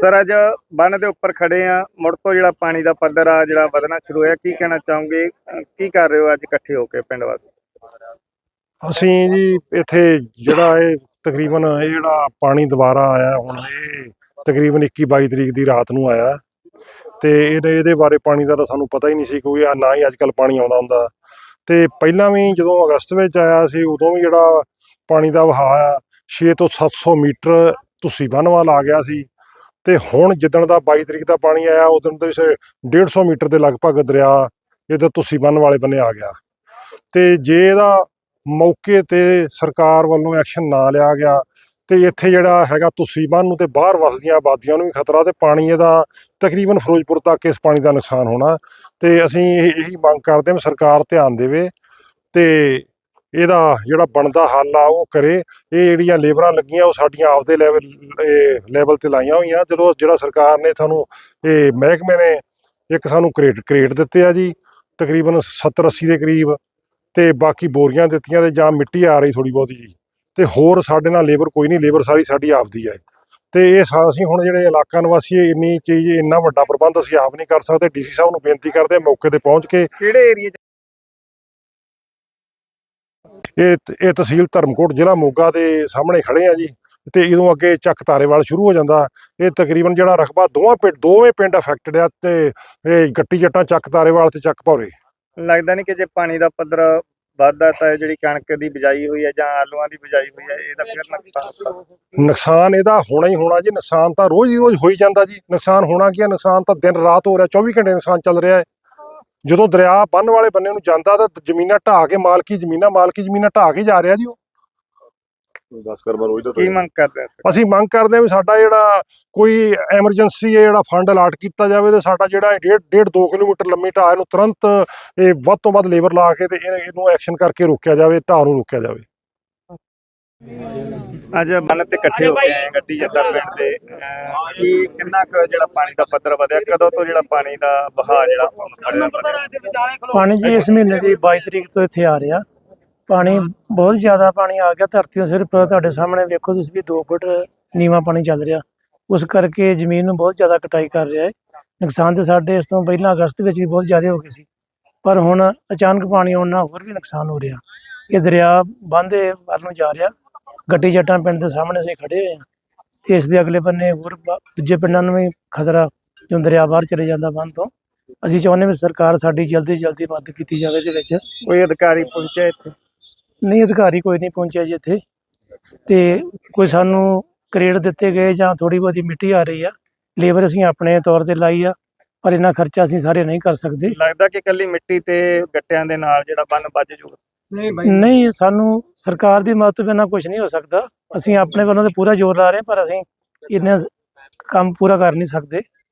Sir, ਅੱਜ ਬੰਨ ਦੇ ਉੱਪਰ ਖੜੇ ਆ। ਮੁੜ ਤੋਂ ਜਿਹੜਾ ਪਾਣੀ ਦਾ ਪੱਧਰ ਆ, ਜਿਹੜਾ ਵਧਣਾ ਸ਼ੁਰੂ ਹੋਇਆ, ਕੀ ਕਹਿਣਾ ਚਾਹੋਗੇ? ਕੀ ਕਰ ਰਹੇ ਹੋ ਅੱਜ ਇਕੱਠੇ ਹੋ ਕੇ ਪਿੰਡ ਵਾਸੀ? ਅਸੀਂ ਜੀ ਇੱਥੇ ਜਿਹੜਾ ਇਹ ਤਕਰੀਬਨ ਇਹ ਜਿਹੜਾ ਪਾਣੀ ਦੁਬਾਰਾ ਆਇਆ, ਹੁਣ ਇਹ ਤਕਰੀਬਨ 21 22 ਤਰੀਕ ਦੀ ਰਾਤ ਨੂੰ ਆਇਆ। ਤੇ ਇਹਦੇ ਇਹਦੇ ਬਾਰੇ ਪਾਣੀ ਦਾ ਤਾਂ ਸਾਨੂੰ ਪਤਾ ਹੀ ਨਹੀਂ ਸੀ ਕੋਈ ਆ ਨਾ ਹੀ ਅੱਜਕੱਲ ਪਾਣੀ ਆਉਂਦਾ ਹੁੰਦਾ। ਤੇ ਪਹਿਲਾਂ ਵੀ ਜਦੋਂ ਅਗਸਤ ਵਿੱਚ ਆਇਆ ਸੀ, ਉਦੋਂ ਵੀ ਜਿਹੜਾ ਪਾਣੀ ਦਾ ਵਹਾਅ ਆ 6 ਤੋਂ 700 ਮੀਟਰ ਤੁਸੀਂ ਬੰਨ ਵੱਲ ਆ ਗਿਆ ਸੀ ਤੇ ਹੁਣ ਜਿੱਦਣ ਦਾ 22 ਤਰੀਕ ਦਾ ਪਾਣੀ ਆਇਆ ਉਦੋਂ ਦੇ 150 ਮੀਟਰ ਦੇ ਲਗਭਗ ਦਰਿਆ ਇਹਦਾ ਤੁਸੀਂ ਬੰਨ੍ਹ ਵਾਲੇ ਬੰਨੇ ਆ ਗਿਆ। ਤੇ ਜੇ ਇਹਦਾ ਮੌਕੇ ਤੇ ਸਰਕਾਰ ਵੱਲੋਂ ਐਕਸ਼ਨ ਨਾ ਲਿਆ ਗਿਆ, ਤੇ ਇੱਥੇ ਜਿਹੜਾ ਹੈਗਾ ਤੁਸੀਂ ਬੰਨ ਨੂੰ ਤੇ ਬਾਹਰ ਵਸਦੀਆਂ ਆਬਾਦੀਆਂ ਨੂੰ ਵੀ ਖਤਰਾ ਤੇ ਪਾਣੀ ਇਹਦਾ ਤਕਰੀਬਨ ਫਿਰੋਜ਼ਪੁਰ ਤੱਕ ਇਸ ਪਾਣੀ ਦਾ ਨੁਕਸਾਨ ਹੋਣਾ। ਤੇ ਅਸੀਂ ਇਹੀ ਮੰਗ ਕਰਦੇ ਹਾਂ ਵੀ ਸਰਕਾਰ ਧਿਆਨ ਦੇਵੇ ਤੇ ਇਹਦਾ ਜਿਹੜਾ ਬਣਦਾ ਹੱਲ ਆ, ਉਹ ਕਰੇ। ਇਹ ਜਿਹੜੀਆਂ ਲੇਬਰਾਂ ਲੱਗੀਆਂ, ਉਹ ਸਾਡੀਆਂ ਆਪਦੇ ਲੈਵਲ ਲੈਵਲ ਤੇ ਲਾਈਆਂ ਹੋਈਆਂ। ਜਦੋਂ ਜਿਹੜਾ ਸਰਕਾਰ ਨੇ ਸਾਨੂੰ ਇਹ ਮਹਿਕਮੇ ਨੇ ਇੱਕ ਸਾਨੂੰ ਕ੍ਰੇਟ ਕ੍ਰੇਟ ਦਿੱਤੇ ਆ ਜੀ, ਤਕਰੀਬਨ 70 80 ਦੇ ਕਰੀਬ, ਤੇ ਬਾਕੀ ਬੋਰੀਆਂ ਦਿੱਤੀਆਂ ਤੇ ਜਾਂ ਮਿੱਟੀ ਆ ਰਹੀ ਥੋੜੀ ਬਹੁਤੀ ਜੀ। ਤੇ ਹੋਰ ਸਾਡੇ ਨਾਲ ਲੇਬਰ ਕੋਈ ਨਹੀਂ, ਲੇਬਰ ਸਾਰੀ ਸਾਡੀ ਆਪਦੀ ਹੈ ਤੇ ਇਹ ਸਾ- ਅਸੀਂ ਹੁਣ ਜਿਹੜੇ ਇਲਾਕਾ ਨਿਵਾਸੀ ਇੰਨੀ ਚੀਜ਼, ਇੰਨਾ ਵੱਡਾ ਪ੍ਰਬੰਧ ਅਸੀਂ ਆਪ ਨਹੀਂ ਕਰ ਸਕਦੇ। ਡੀਸੀ ਸਾਹਿਬ ਨੂੰ ਬੇਨਤੀ ਕਰਦੇ ਮੌਕੇ ਤੇ ਪਹੁੰਚ ਕੇ ਕਿਹੜੇ ਏਰੀਆ ਇਹ ਇਹ ਤਹਿਸੀਲ ਧਰਮਕੋਟ ਜ਼ਿਲ੍ਹਾ ਮੋਗਾ ਦੇ ਸਾਹਮਣੇ ਖੜੇ ਆ ਜੀ। ਤੇ ਇਦੋਂ ਅੱਗੇ ਚੱਕ ਤਾਰੇਵਾਲ ਸ਼ੁਰੂ ਹੋ ਜਾਂਦਾ। ਇਹ ਤਕਰੀਬਨ ਜਿਹੜਾ ਰਕਬਾ ਦੋਵਾਂ ਪਿੰਡ ਦੋਵੇਂ ਪਿੰਡ ਅਫੈਕਟਡ ਆ ਤੇ ਇਹ ਗੱਟੀ ਜੱਟਾਂ ਚੱਕ ਤਾਰੇਵਾਲ ਤੇ ਚੱਕ ਭੌਰੇ। ਲੱਗਦਾ ਨਹੀਂ ਕਿ ਜੇ ਪਾਣੀ ਦਾ ਪੱਧਰ ਵੱਧਦਾ ਤਾਂ ਇਹ ਜਿਹੜੀ ਕਣਕ ਦੀ ਬਿਜਾਈ ਹੋਈ ਹੈ ਜਾਂ ਆਲੂਆਂ ਦੀ ਬਿਜਾਈ ਹੋਈ ਹੈ ਇਹਦਾ ਫਿਰ ਨੁਕਸਾਨ। ਨੁਕਸਾਨ ਇਹਦਾ ਹੋਣਾ ਹੀ ਹੋਣਾ ਜੀ। ਨੁਕਸਾਨ ਤਾਂ ਰੋਜ਼ ਹੀ ਰੋਜ਼ ਹੋਈ ਜਾਂਦਾ ਜੀ। ਨੁਕਸਾਨ ਹੋਣਾ ਕੀ ਹੈ ਨੁਕਸਾਨ ਤਾਂ ਦਿਨ ਰਾਤ ਹੋ ਰਿਹਾ। 24 ਘੰਟੇ ਨੁਕਸਾਨ ਚੱਲ ਰਿਹਾ ਹੈ। ਜਦੋਂ ਦਰਿਆ ਬੰਨ ਵਾਲੇ ਬੰਨੇ ਨੂੰ ਜਾਂਦਾ ਤਾਂ ਜ਼ਮੀਨਾਂ ਢਾਹ ਕੇ ਮਾਲਕੀ ਜ਼ਮੀਨਾਂ ਮਾਲਕੀ ਜ਼ਮੀਨਾਂ ਢਾਹ ਕੇ ਜਾ ਰਿਹਾ ਜੀ ਉਹ। 10 ਕਰਮਾ ਰੋਜ਼ ਦਾ ਕੀ ਮੰਗ ਕਰਦੇ ਆ ਸਰ? ਅਸੀਂ ਮੰਗ ਕਰਦੇ ਹਾਂ ਵੀ ਸਾਡਾ ਜਿਹੜਾ ਕੋਈ ਐਮਰਜੈਂਸੀ ਹੈ ਜਿਹੜਾ ਫੰਡ ਅਲਾਟ ਕੀਤਾ ਜਾਵੇ ਤੇ ਸਾਡਾ ਜਿਹੜਾ ਇਹ ਡੇਢ ਡੇਢ 2 ਕਿਲੋਮੀਟਰ ਲੰਮੀ ਢਾਹ ਇਹਨੂੰ ਤੁਰੰਤ ਇਹ ਵੱਧ ਤੋਂ ਵੱਧ ਲੇਬਰ ਲਾ ਕੇ ਤੇ ਇਹ- ਇਹਨੂੰ ਐਕਸ਼ਨ ਕਰਕੇ ਰੋਕਿਆ ਜਾਵੇ ਢਾਹ ਨੂੰ ਰੋਕਿਆ ਜਾਵੇ। ਅੱਜ ਬੰਨ ਤੇ ਇਕੱਠੇ ਹੋ ਕੇ ਆਏ ਗੱਡੀ ਜੱਟਾ ਪਿੰਡ ਦੇ। ਕੀ ਕਿੰਨਾ ਕੁ ਜਿਹੜਾ ਪਾਣੀ ਦਾ ਪੱਧਰ ਵਧਿਆ? ਕਦੋਂ ਤੋਂ ਜਿਹੜਾ ਪਾਣੀ ਦਾ ਵਹਾਅ ਜਿਹੜਾ? ਪਾਣੀ ਜੀ ਇਸ ਮਹੀਨੇ ਦੀ 22 ਤਰੀਕ ਤੋਂ ਇੱਥੇ ਆ ਰਿਹਾ। ਪਾਣੀ ਬਹੁਤ ਜ਼ਿਆਦਾ ਪਾਣੀ ਆ ਗਿਆ ਧਰਤੀ ਤੋਂ ਸਿਰਫ ਤੁਹਾਡੇ ਸਾਹਮਣੇ ਵੇਖੋ ਤੁਸੀਂ ਵੀ 2 ਫੁੱਟ ਨੀਵਾਂ ਪਾਣੀ ਚੱਲ ਰਿਹਾ। ਉਸ ਕਰਕੇ ਜ਼ਮੀਨ ਨੂੰ ਬਹੁਤ ਜ਼ਿਆਦਾ ਕਟਾਈ ਕਰ ਰਿਹਾ ਹੈ। ਨੁਕਸਾਨ ਤੇ ਸਾਡੇ ਇਸ ਤੋਂ ਪਹਿਲਾਂ ਅਗਸਤ ਵਿੱਚ ਵੀ ਬਹੁਤ ਜ਼ਿਆਦਾ ਹੋ ਗਏ ਸੀ। ਪਰ ਹੁਣ ਅਚਾਨਕ ਪਾਣੀ ਆਉਣ ਨਾਲ ਹੋਰ ਵੀ ਨੁਕਸਾਨ ਹੋ ਰਿਹਾ। ਇਹ ਦਰਿਆ ਬੰਦੇ ਵੱਲ ਨੂੰ ਜਾ ਰਿਹਾ। ਗੱਡੀ ਜੱਟਾਂ ਪਿੰਡ ਦੇ ਸਾਹਮਣੇ ਅਸੀਂ ਖੜੇ ਹੋਏ ਹਾਂ ਤੇ ਇਸ ਦੇ ਅਗਲੇ ਬੰਨੇ ਹੋਰ ਦੂਜੇ ਪਿੰਡਾਂ ਨੂੰ ਵੀ ਖਤਰਾ ਜੋ ਦਰਿਆ ਬਾਹਰ ਚਲੇ ਜਾਂਦਾ ਬੰਦ ਤੋਂ ਅਸੀਂ ਚਾਹੁੰਦੇ ਵੀ ਸਰਕਾਰ ਸਾਡੀ ਜਲਦੀ ਜਲਦੀ ਮਦਦ ਕੀਤੀ ਜਾਵੇ ਇਹਦੇ ਵਿੱਚ। ਕੋਈ ਅਧਿਕਾਰੀ ਪਹੁੰਚਿਆ ਇੱਥੇ? ਨਹੀਂ ਅਧਿਕਾਰੀ ਕੋਈ ਨਹੀਂ ਪਹੁੰਚਿਆ ਜੀ ਇੱਥੇ। ਤੇ ਕੋਈ ਸਾਨੂੰ ਕ੍ਰੇਡ ਦਿੱਤੇ ਗਏ ਜਾਂ ਥੋੜੀ ਬਹੁਤੀ ਮਿੱਟੀ ਆ ਰਹੀ ਆ ਲੇਬਰ ਅਸੀਂ ਆਪਣੇ ਤੌਰ ਤੇ ਲਾਈ ਆ ਪਰ ਇੰਨਾ ਖਰਚਾ ਅਸੀਂ ਸਾਰੇ ਨਹੀਂ ਕਰ ਸਕਦੇ। ਲੱਗਦਾ ਕਿ ਕੱਲੀ ਮਿੱਟੀ ਤੇ ਗੱਟਿਆਂ ਦੇ ਨਾਲ ਜਿਹੜਾ ਬੰਨ ਵੱਜ ਜੂਗਾ। ਨਹੀਂ ਸਾਨੂੰ ਸਰਕਾਰ ਦੀ ਮਦਦ ਬਿਨਾਂ ਕੁਝ ਨਹੀਂ ਹੋ ਸਕਦਾ। ਅਸੀਂ ਆਪਣੇ ਵੱਲੋਂ ਤੇ ਪੂਰਾ ਜ਼ੋਰ ਲਾ ਰਹੇ ਹਾਂ, ਪਰ ਅਸੀਂ ਇੰਨਾ ਕੰਮ ਪੂਰਾ ਕਰ ਨਹੀਂ ਸਕਦੇ।